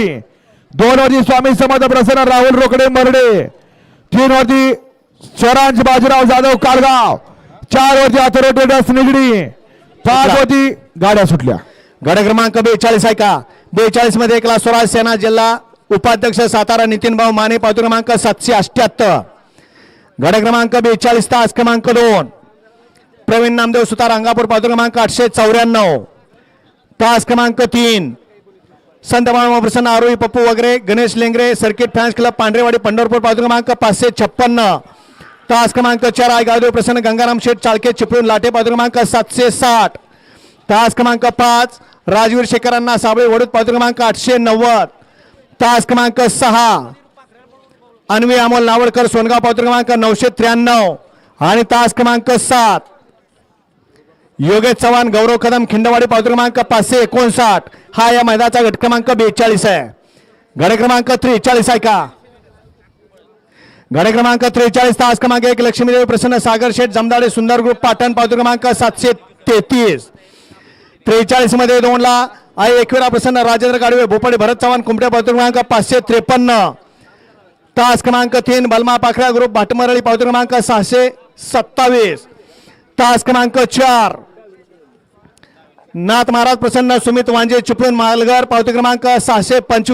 दोन वरती स्वामी समर्थ प्रसन्न राहुल रोकडे मरडे. तीन वरती स्वरांज बाजीराव जाधव कालगाव. चार वरती अथर्व टेडस निगडी. पाच वरती गाड्या सुटल्या. गड क्रमांक बेचाळीस आहे का? बेचाळीसमध्ये एकला स्वराज सेना जिल्हा उपाध्यक्ष सातारा नितीन भाऊ माने पावती क्रमांक सातशे अठ्ठ्याहत्तर. गड क्रमांक बेचाळीस तास क्रमांक दोन. प्रवीण नामदेव सुतार अंगापूर पावती क्रमांक आठशे चौऱ्याण्णव. तास क्रमांक तीन. संत बाळमा प्रसन्न आरोही पप्पू वगैरे Ganesh Lengare circuit fans club Pandharewadi Pandharpur पावती क्रमांक पाचशे छप्पन्न. तास क्रमांक चार आय गावदेव प्रसन्न गंगाराम शेठ चाळके चिपळूण लाटे पावती क्रमांक सातशे साठ. तास क्रमांक पाच राजवीर शेखरांना साबळे वडूद पावती क्रमांक आठशे नव्वद. तास क्रमांक सहा अन्वी अमोल नावडकर सोनगाव पावती क्रमांक नऊशे त्र्याण्णव. आणि तास क्रमांक सात योगेश चव्हाण गौरव कदम खिंडवाडी पावती क्रमांक पाचशे एकोणसाठ. हा या मैदानाचा गट क्रमांक बेचाळीस आहे. गड क्रमांक त्रेचाळीस आहे का? गड क्रमांक त्रेचाळीस तास क्रमांक एक लक्ष्मीदेवी प्रसन्न सागर शेठ जमदाडे सुंदर ग्रुप पाटण पावती क्रमांक सातशे तेहतीस. त्रेचाळीसमध्ये दोनला आई एकवीरा प्रसन्न राजेंद्र गाडवे भोपाडी भरत चव्हाण कुमट्या पावती क्रमांक पाचशे त्रेपन्न. तास क्रमांक तीन बलमा पाखरा ग्रुप भाटमरळी पावती क्रमांक सहाशे सत्तावीस. तास क्रमांक चार. नाथ महाराज प्रसन्न सुमित वांजे चिपळूण मालघर पावती क्रमांक सहाशे पंचवीस.